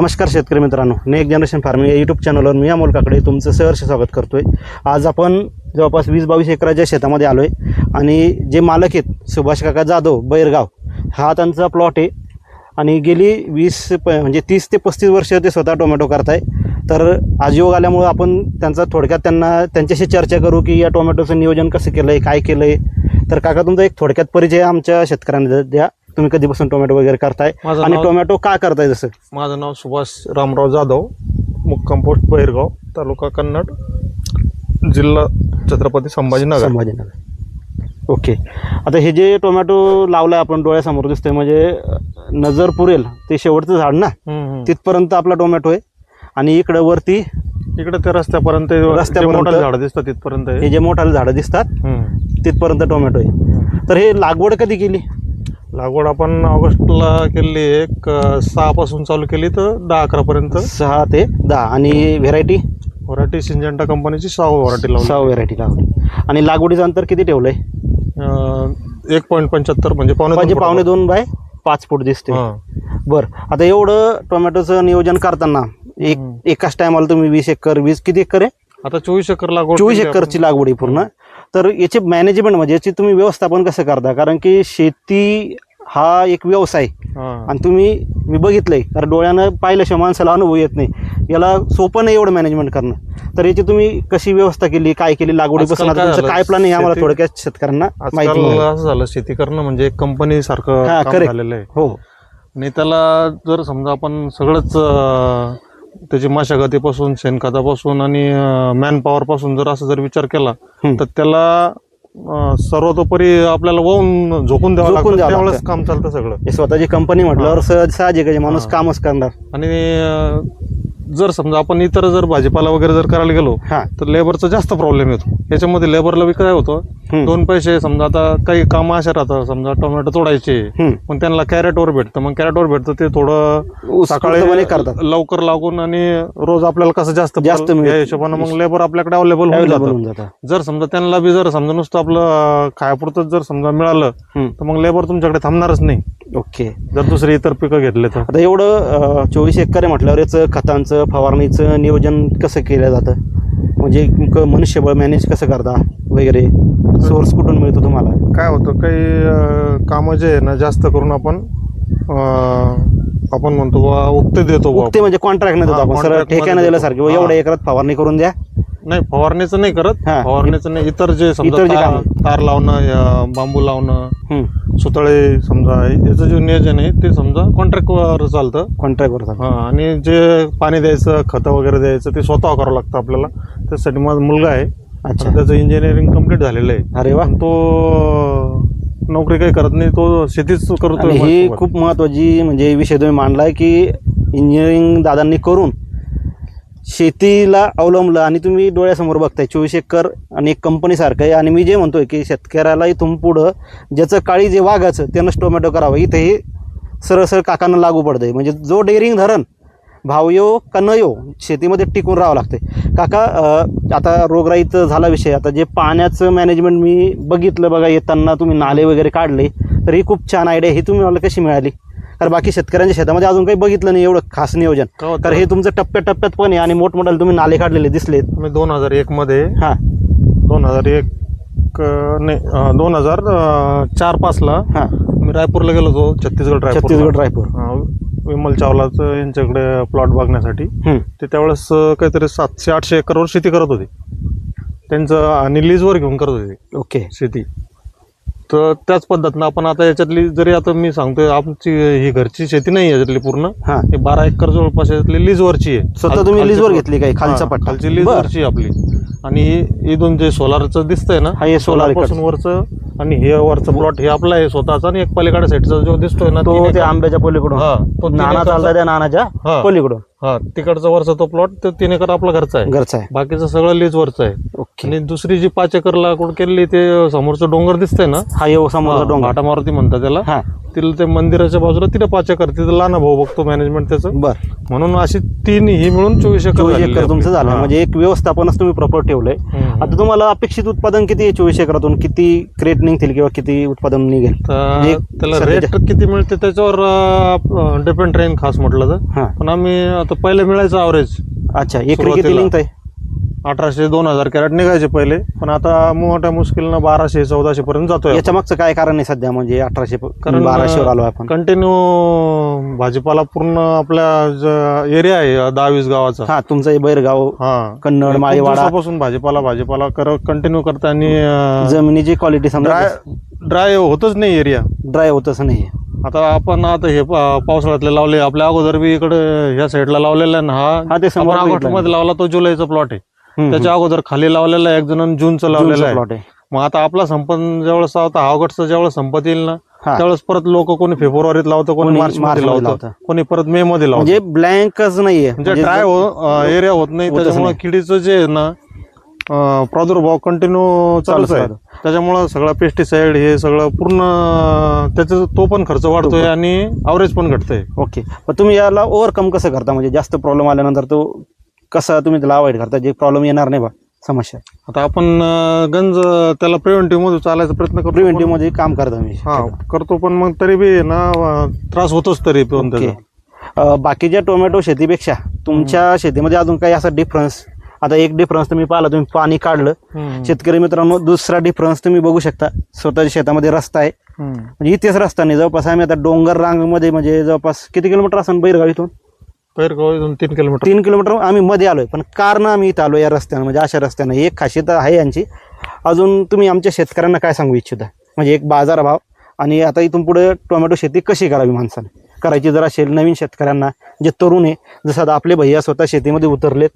नमस्कार शेतकरी मित्रांनो नेक जनरेशन फार्मिंग या यूट्यूब चॅनलवर मी अमोल काकडे तुमचं सहर्ष स्वागत करतो आहे आज आपण जवळपास वीस बावीस एकराच्या शेतामध्ये आलो आहे आणि जे मालक आहेत सुभाष काका जाधव बैरगाव हा त्यांचा प्लॉट आहे. आणि गेली वीस प म्हणजे तीस ते पस्तीस वर्ष ते स्वतः टोमॅटो करताय. तर आज योग आल्यामुळं आपण त्यांचा थोडक्यात त्यांना त्यांच्याशी चर्चा करू की या टोमॅटोचं नियोजन कसं केलं आहे काय केलं आहे तर काका तुमचा एक थोडक्यात परिचय आमच्या शेतकऱ्यांना द्या. तुम्ही कधीपासून टोमॅटो वगैरे करताय? माझं आणि नाव- टोमॅटो का करताय जसं? माझं नाव सुभाष रामराव जाधव मुक्काम पोस्ट बहिरगाव तालुका कन्नड जिल्हा छत्रपती संभाजीनगर. संभाजीनगर. ओके. आता हे जे टोमॅटो लावलाय आपण डोळ्यासमोर दिसतंय म्हणजे अं, नजर पुरेल ते शेवटचं झाड ना? हम्म, हम्म. तिथपर्यंत आपला टोमॅटो आहे. आणि इकडं वरती इकडे ते रस्त्यापर्यंत रस्त्यापर्यंत- मोठं झाड दिसतं तिथपर्यंत. हे जे मोठाले झाडं दिसतात हम्म. तिथपर्यंत टोमॅटो आहे. तर हे लागवड कधी केली? लागवड आपण ऑगस्टला केली एक अं, सहा पासून चालू केली तर दहा अकरा पर्यंत सहा ते दहा. आणि व्हेरायटी व्हरायटी सिंजंटा कंपनीची सहा व्हरायटी लावली. सहा व्हेरायटी लावली. आणि लागवडीचं अंतर किती ठेवलंय? अं, एक पॉईंट पंच्याहत्तर म्हणजे पावणे म्हणजे दोन पावणे फुटावर. दोन बाय पाच फूट दिसते. हां. बरं. आता एवढं टोमॅटोचं नियोजन करताना एक. एकाच टायमाला तुम्ही वीस एकर वीस किती एकर आहे? आता चोवीस एकर लागवड चोवीस केली एकरची लागवड आहे पूर्ण तर याचे मॅनेजमेंट म्हणजे याची तुम्ही व्यवस्थापन कसं करता कारण की शेती हा एक व्यवसाय. हां. आणि तुम्ही मी बघितलंय कारण डोळ्यानं पाहिल्याशिवाय माणसाला अनुभव येत नाही याला सोपं नाही एवढं मॅनेजमेंट करणं तर याची तुम्ही कशी व्यवस्था केली काय केली लागवडीपासून आजकाल आता काय तुमचं काय झालं? प्लॅन आहे आम्हाला शेती- थोडक्यात शेतकऱ्यांना माहिती आजकाल मिळेल. असं झालं शेती करणं म्हणजे एक कंपनी सारखं हा, काम correct. झालेलं आहे हो आणि त्याला जर समजा आपण सगळंच अं, त्याची मशागतीपासून शेणखतापासून आणि मॅन पॉवर पासून जर असं जर विचार केला. तर त्याला सर्वतोपरी आपल्याला वाहून झोकून द्यावं लागतं त्यावेळेस. काम चालतं सगळं स्वतःची कंपनी म्हटल्यावर सहज साहजिक आहे माणूस. कामच करणार आणि जर समजा आपण इतर जर भाजीपाला वगैरे जर करायला गेलो हा. तर लेबरचा जास्त प्रॉब्लेम येतो. याच्यामध्ये लेबरला बी काय होतं? हम्म. दोन पैसे समजा आता काही कामं अशा राहतात समजा टोमॅटो तोडायचे हम्म. पण त्यांना कॅरेटवर भेटतं. मग कॅरेटवर भेटतं ते थोडं उत्स्फूर्तपणे सकाळी करतात. लवकर लागून आणि रोज आपल्याला कसं जास्त जास्त मिळतं. या हिशोबानं मग लेबर आपल्याकडे अवेलेबल होऊन Available जातं. होऊन जातं. जर समजा त्यांना बी जर समजा नुसतं आपलं अं, खायापुरतं जर समजा मिळालं हम्म. तर मग लेबर तुमच्याकडे थांबणारच नाही. ओके. जर दुसरे इतर पिकं घेतले तर. आता एवढं चोवीस एकर आहे म्हटल्यावर याचं खतांचं फवारणीचं नियोजन कसं केलं जातं म्हणजे क- मनुष्यबळ मॅनेज कसं करता वगैरे सोर्स कुठून मिळतो तुम्हाला काय होतं काही अं, कामं जे आहे ना जास्त करून आपण अं, आपण म्हणतो उक्ते देतो बुवा. ते म्हणजे कॉन्ट्रॅक्ट न देतो हा, आपण सरळ contract मध्ये ठेक्यानं देतो. दिल्यासारखं हा. एवढ्या एकरात फवारणी करून द्या नाही फवारणीचं नाही करत. हा. फवारणीचं नाही. इतर जे इतर समजा जे तार लावणं या बांबू लावणं हम्म. सुतळे समजा याचं जे नियोजन आहे ते समजा कॉन्ट्रॅक्टवर चालतं. कॉन्ट्रॅक्टवर चालतं. हा आणि जे पाणी द्यायचं खतं वगैरे द्यायचं ते स्वतः करावं लागतं आपल्याला. त्यासाठी माझा मुलगा आहे. अच्छा. त्याचं इंजिनिअरिंग कंप्लीट झालेलं आहे. अरे वा. पण तो नोकरी काही करत नाही तो शेतीच करतो आणि ही खूप महत्वाची म्हणजे विषय तुम्ही मांडलाय की इंजिनिअरिंग दादांनी करून शेतीला अवलंबलं आणि तुम्ही डोळ्यासमोर बघताय चोवीस एकर आणि एक कंपनीसारखं आहे. आणि मी जे म्हणतोय की शेतकऱ्याला इथून पुढं ज्याचं काळी जे वाघाचं त्यानंच टोमॅटो करावं. इथेही सरळ सरळ काकांना लागू पडतंय. म्हणजे जो डेअरिंग धरण भाव यो का न यो शेतीमध्ये टिकून राहावं लागते काका आता रोगराईचं झाला विषय. आता जे पाण्याचं मॅनेजमेंट मी बघितलं बघा येताना तुम्ही नाले वगैरे काढले तर ही खूप छान आयडिया ही तुम्ही मला कशी मिळाली? कारण बाकी शेतकऱ्यांच्या शेतामध्ये अजून काही बघितलं नाही एवढं खास नियोजन? कारण हे तुमचं टप्प्यात टप्प्यात पण आहे आणि मोठमोठ्याला तुम्ही नाले काढलेले दिसलेत मी दोन हजार एक मध्ये हां. दोन हजार एक नाही दोन हजार चार पाचला हां. मी रायपूरला गेलो होतो छत्तीसगड रायपूर छत्तीसगड रायपूर. विमल चावलाचं यांच्याकडे प्लॉट बघण्यासाठी. ते त्यावेळेस काहीतरी सातशे आठशे एकरवर शेती करत होती. त्यांचं आणि लीजवर घेऊन करत होती. ओके. शेती. तर त्याच पद्धतीनं आपण आता याच्यातली जरी आता मी सांगतोय आमची ही घरची शेती नाही याच्यातली पूर्ण. हां. हे बारा एकर जवळपास याच्यातली लीजवरची आहे. स्वतः तुम्ही खालची लीजवर plot. घेतली काही खालचा हा, पट्टा. खालची बरं. लीजवरची आपली. आणि ही- इथून जे सोलारचं दिसतंय ना हा, हे solar पासून वरचं आणि हे वरचं प्लॉट हे आपलं आहे स्वतःचा आणि एक पलीकडे साईडचा जो दिसतोय ना तो तीन ते एकर- आंब्याच्या पलीकडून. हा, तो तीन नाना एकरचा- चालता त्या नानाच्या हा. पलीकडून. हा तिकडचा वरचा तो प्लॉट तो तीन एकर आपला घरचा आहे. घरचा आहे. बाकीचं सगळं लीजवरचं आहे. ओके. आणि दुसरी जी पाच एकर लागवड केलेली ते समोरचं डोंगर दिसतंय ना? हा येऊ समोरचा डोंगर. भाटा मारुती म्हणतात त्याला. हा. तिला ते मंदिराच्या बाजूला तिला पाच एकर तिथं लहान भाऊ बघतो मॅनेजमेंट त्याचं. बर. म्हणून अशी तीन ही मिळून चोवीस एकर चोवीस झालेली एकर तुमचं. झालं. म्हणजे एक व्यवस्थापनच तुम्ही प्रॉपर ठेवलंय. आता तुम्हाला अपेक्षित उत्पादन किती आहे चोवीस एकरातून? किती क्रेट निघतील किंवा किती उत्पादन निघेल? म्हणजे तर त्याला सध्याच्या- रेट किती मिळते त्याच्यावर डिपेंड राहीन खास म्हटलं तर. हा. पण आम्ही आता पहिले मिळायचं ॲव्हरेज अच्छा एकरी किती सुरुवातीला. आहे अठराशे दोन हजार कॅरेट निघायचे पहिले. पण आता मोठ्या मुश्किलनं बाराशे चौदाशे पर्यंत जातोय याच्या मागचं काय कारण आहे सध्या? म्हणजे अठराशे कारण, बाराशेवर आलो आपण. कंटिन्यू भाजीपाला पूर्ण आपल्या एरिया आहे दहा वीस गावाचा. हा तुमचं हे बैरगाव हा. कन्नड, माळीवाडा. दिवसापासून भाजीपाला भाजीपाला कर कंटिन्यू करता आणि अं, जमिनीची क्वालिटी समजा ड्राय होतच नाही एरिया ड्राय होतच नाही आता आपण आता हे पावसाळ्यातले लावले आपल्या अगोदर बी इकडे ह्या साईडला लावलेला हा. ते. मध्ये लावला तो जुलैचा प्लॉट आहे. त्याच्या अगोदर खाली लावलेला आहे एक जण जूनचा लावलेला जूनचा आहे. मग आता आपला संपन ज्यावेळेस आता ऑगस्टचा ज्यावेळेस संपत येईल ना हा. त्यावेळेस परत लोक कोणी फेब्रुवारीत लावतं कोणी कोणी मार्च मध्ये मार्चमध्ये लावतं लावतं. कोणी परत मे मध्ये लावतं. म्हणजे ब्लँकच नाहीये. म्हणजे ड्राय एरिया होत नाही होतच त्याच्यामुळे. किडीचं जे आहे ना अं, प्रादुर्भाव कंटिन्यू चालूच आहे. त्याच्यामुळं सगळं पेस्टिसाइड हे सगळं पूर्ण त्याचा तो पण खर्च वाढतोय आणि अवरेज पण घटतंय. ओके. पण तुम्ही याला ओव्हरकम कसं करता? म्हणजे जास्त प्रॉब्लेम आल्यानंतर तो कसा तुम्ही त्याला अवॉइड करता? जे प्रॉब्लेम येणार नाही बा समस्या. आता आपण अं, गंज त्याला प्रिव्हेंटिव्हमध्ये चालायचा प्रयत्न करतो प्रिव्हेंटिव्हमध्ये काम करता मी. हा करतो पण मग तरी बी ना अं, त्रास होतोच तरी पण ओके त्याचा अं, बाकीच्या टोमॅटो शेतीपेक्षा तुमच्या शेतीमध्ये अजून काही असा डिफरन्स आता एक डिफरन्स तुम्ही पाहिला तुम्ही पाणी काढलं. हम्म. शेतकरी मित्रांनो दुसरा डिफरन्स तुम्ही बघू शकता. स्वतःच्या शेतामध्ये रस्ता आहे. हम्म. म्हणजे इथेच रस्ता नाही. जवळपास आम्ही आता डोंगर रांगमध्ये म्हणजे जवळपास किती किलोमीटर असेल बैरगाव इथून? पैरगाव इथून तीन किलोमीटर. तीन किलोमीटर आम्ही मध्ये आलोय. पण कारण आम्ही इथं आलो या रस्त्यानं म्हणजे अशा रस्त्यानं. एक खासियत आहे यांची. अजून तुम्ही आमच्या शेतकऱ्यांना काय सांगू इच्छिता? म्हणजे एक बाजारभाव आणि आता इथून पुढे टोमॅटो शेती कशी करावी माणसाने? करायची जर असेल नवीन शेतकऱ्यांना जे तरुण आहे जसं आता आपले भैया स्वतः शेतीमध्ये उतरलेत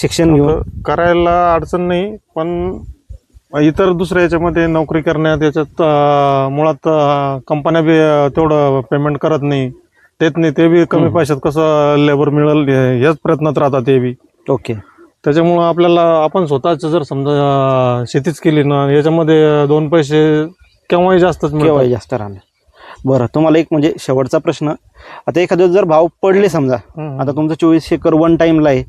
शिक्षण घेऊन. करायला अडचण नाही पण इतर दुसऱ्या याच्यामध्ये नोकरी करण्यात याच्यात मुळात कंपन्या बी तेवढं पेमेंट करत नाही. देत नाही ते बी कमी. पैशात कसं लेबर मिळेल हेच प्रयत्नात राहतात ते बी. ओके. त्याच्यामुळं आपल्याला आपण स्वतःच जर समजा शेतीच केली ना याच्यामध्ये दोन पैसे केव्हाही जास्तच केव्हा मिळतात जास्त राहणार. बरं तुम्हाला एक म्हणजे शेवटचा प्रश्न. आता एखाद्या जर भाव पडले समजा. आता तुमचं चोवीस एकर वन टाइमला आहे.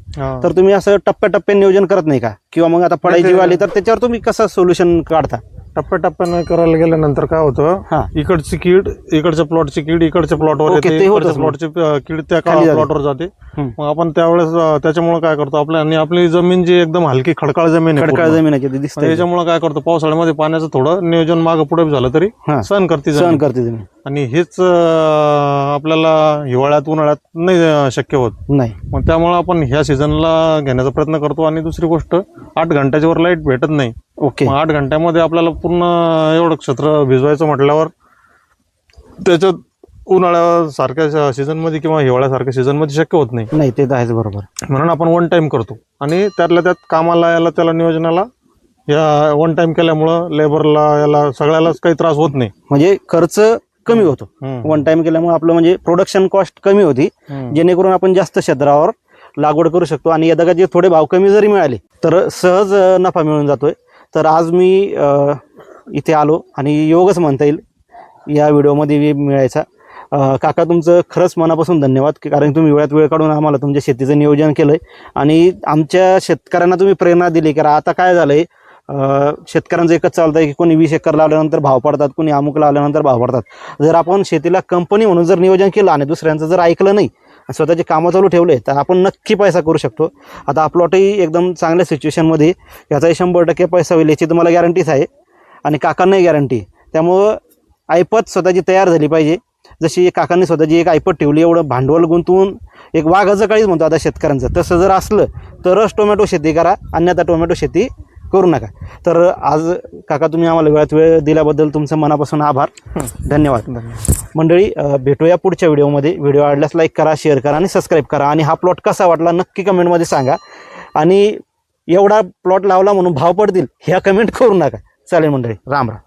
तर तुम्ही असं टप्प्याटप्प्याने नियोजन करत नाही का? किंवा मग आता पडायची आली तर त्याच्यावर तुम्ही कसं सोल्युशन काढता? टप्प्याटप्प्यानं करायला गेल्यानंतर काय होतं हा इकडची कीड इकडच्या प्लॉटची कीड इकडच्या प्लॉटवर ओके, येते ते इकडच्या मग. प्लॉटची अं, कीड त्या खाली जाते. प्लॉटवर जाते हम्म. मग आपण त्यावेळेस अं, त्याच्यामुळे काय करतो आपल्या आणि आपली जमीन जी एकदम हलकी खडकाळ जमीन आहे खडकाळ पूर्ण. जमीन आहे दिसत त्याच्यामुळे काय करतो पावसाळ्यामध्ये पाण्याचं थोडं नियोजन मागं पुढे झालं तरी हा सहन करते सहन जमीन. करते तुम्ही आणि हेच आपल्याला हिवाळ्यात उन्हाळ्यात नाही शक्य होत. नाही. मग त्यामुळे आपण ह्या सीझनला घेण्याचा प्रयत्न करतो. आणि दुसरी गोष्ट आठ घंट्याच्या वर लाइट भेटत नाही. ओके. आठ घंट्यामध्ये आपल्याला पूर्ण एवढं क्षेत्र भिजवायचं म्हटल्यावर त्याच्यात उन्हाळ्या सारख्या सीझनमध्ये किंवा हिवाळ्यासारख्या सीझनमध्ये शक्य होत नाही. नाही ते तर आहेच बरोबर. म्हणून आपण वन टाइम करतो. आणि त्यातल्या त्यात कामाला याला त्याला नियोजनाला या वन टाइम केल्यामुळं लेबरला याला सगळ्यालाच काही त्रास होत नाही. म्हणजे खर्च कमी होतो. वन टाइम केल्यामुळे आपलं म्हणजे प्रोडक्शन कॉस्ट कमी होती. जेणेकरून आपण जास्त क्षेत्रावर लागवड करू शकतो. आणि यदा जे थोडे भाव कमी जरी मिळाले तर सहज नफा मिळून जातोय. तर आज मी इथे आलो आणि योगच म्हणता येईल या व्हिडिओमध्ये मिळायचा. काका तुमचं खरंच मनापासून धन्यवाद की कारण तुम्ही वेळात वेळ काढून आम्हाला तुमच्या शेतीचं नियोजन केलंय. आणि आमच्या शेतकऱ्यांना तुम्ही प्रेरणा दिली कारण आता काय झालंय अ, शेतकऱ्यांचं एकच चालतंय की कोणी वीस एकर लावल्यानंतर भाव पडतात कोणी अमुक लावल्यानंतर भाव पडतात. जर आपण शेतीला कंपनी म्हणून जर नियोजन केलं आणि दुसऱ्यांचं जर ऐकलं नाही आणि स्वतःचे कामं चालू ठेवले तर आपण नक्की पैसा करू शकतो. आता हा प्लॉटही एकदम चांगल्या सिच्युएशनमध्ये याचाही शंभर टक्के पैसा होईल याची तुम्हाला गॅरंटीच आहे. आणि काकांनाही गॅरंटी त्यामुळं ऐपत स्वतःची तयार झाली पाहिजे. जशी काकांनी स्वतःची एक ऐपत ठेवली एवढं भांडवल गुंतवून एक वाघाचं काळीच म्हणतो आता शेतकऱ्यांचं. तसं जर असलं तरच टोमॅटो शेती करा. अन्यथा टोमॅटो शेती करू नका. तर आज काका तुम्ही आम्हाला वेळात वेळ दिल्याबद्दल तुमचं मनापासून आभार. धन्यवाद. मंडळी भेटूया पुढच्या व्हिडिओमध्ये. व्हिडिओ आवडल्यास लाईक करा शेअर करा आणि सबस्क्राईब करा. आणि हा प्लॉट कसा वाटला नक्की कमेंटमध्ये सांगा. आणि एवढा प्लॉट लावला म्हणून भाव पडतील ह्या कमेंट करू नका. चालेल मंडळी राम राम.